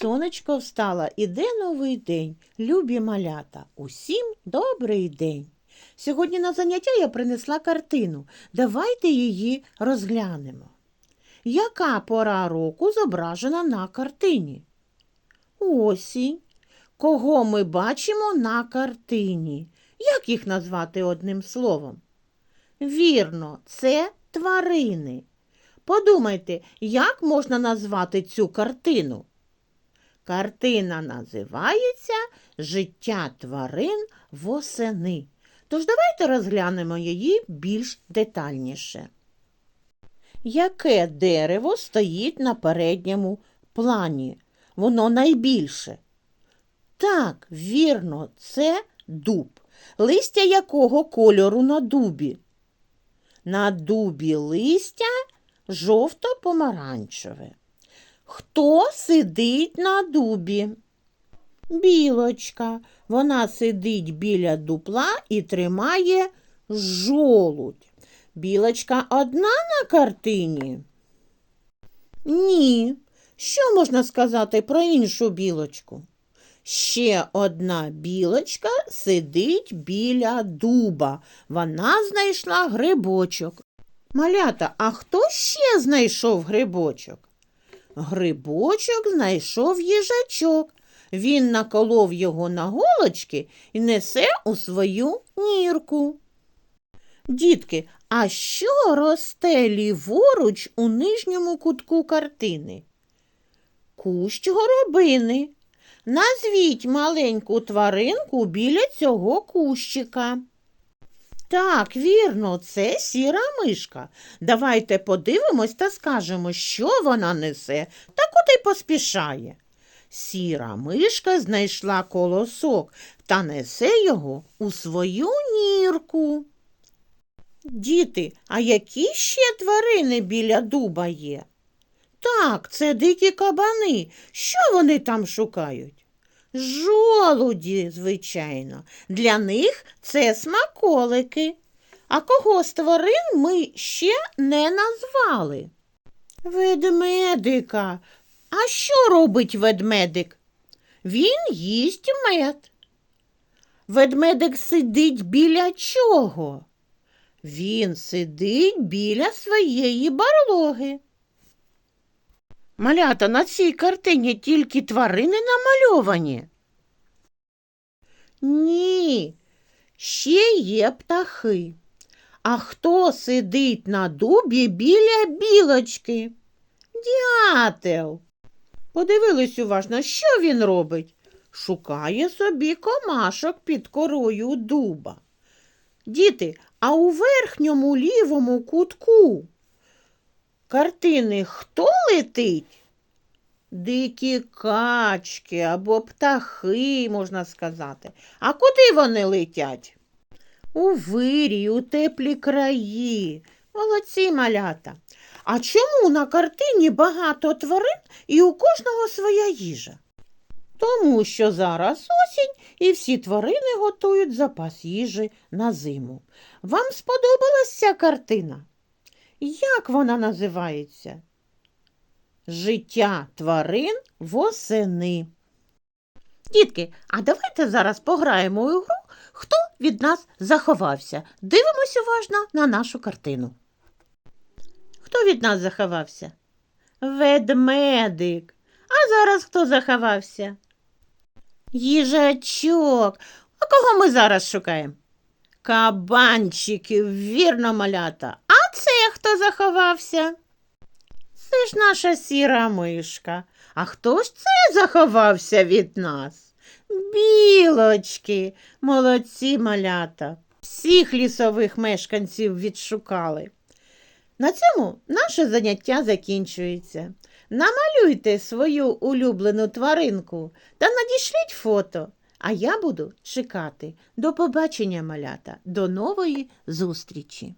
Сонечко встало, іде новий день. Любі малята, усім добрий день. Сьогодні на заняття я принесла картину. Давайте її розглянемо. Яка пора року зображена на картині? Осінь. Кого ми бачимо на картині? Як їх назвати одним словом? Вірно, це тварини. Подумайте, як можна назвати цю картину? Картина називається Життя тварин восени. Тож давайте розглянемо її більш детальніше. Яке дерево стоїть на передньому плані? Воно найбільше. Так, вірно, це дуб. Листя якого кольору на дубі? На дубі листя жовто-помаранчеве. Хто сидить на дубі? Білочка. Вона сидить біля дупла і тримає жолудь. Білочка одна на картині? Ні. Що можна сказати про іншу білочку? Ще одна білочка сидить біля дуба. Вона знайшла грибочок. Малята, а хто ще знайшов грибочок? Грибочок знайшов їжачок. Він наколов його на голочки і несе у свою нірку. Дітки, а що росте ліворуч у нижньому кутку картини? Кущ горобини. Назвіть маленьку тваринку біля цього кущика. Так, вірно, це сіра мишка. Давайте подивимось та скажемо, що вона несе та куди поспішає. Сіра мишка знайшла колосок та несе його у свою нірку. Діти, а які ще тварини біля дуба є? Так, це дикі кабани. Що вони там шукають? Жолуді, звичайно. Для них це смаколики. А кого з тварин ми ще не назвали? Ведмедика. А що робить ведмедик? Він їсть мед. Ведмедик сидить біля чого? Він сидить біля своєї барлоги. Малята, на цій картині тільки тварини намальовані. Ні, ще є птахи. А хто сидить на дубі біля білочки? Дятел. Подивились уважно, що він робить. Шукає собі комашок під корою дуба. Діти, а у верхньому лівому кутку картини хто летить? Дикі качки або птахи, можна сказати. А куди вони летять? У вирій, у теплі краї. Молодці малята. А чому на картині багато тварин і у кожного своя їжа? Тому що зараз осінь і всі тварини готують запас їжі на зиму. Вам сподобалась ця картина? Як вона називається? Життя тварин восени. Дітки, а давайте зараз пограємо у гру, хто від нас заховався. Дивимось уважно на нашу картину. Хто від нас заховався? Ведмедик. А зараз хто заховався? Їжачок. А кого ми зараз шукаємо? Кабанчиків, вірно, малята. Хто заховався? Це ж наша сіра мишка. А хто ж це заховався від нас? Білочки, молодці малята. Всіх лісових мешканців відшукали. На цьому наше заняття закінчується. Намалюйте свою улюблену тваринку та надішліть фото. А я буду чекати. До побачення, малята, до нової зустрічі!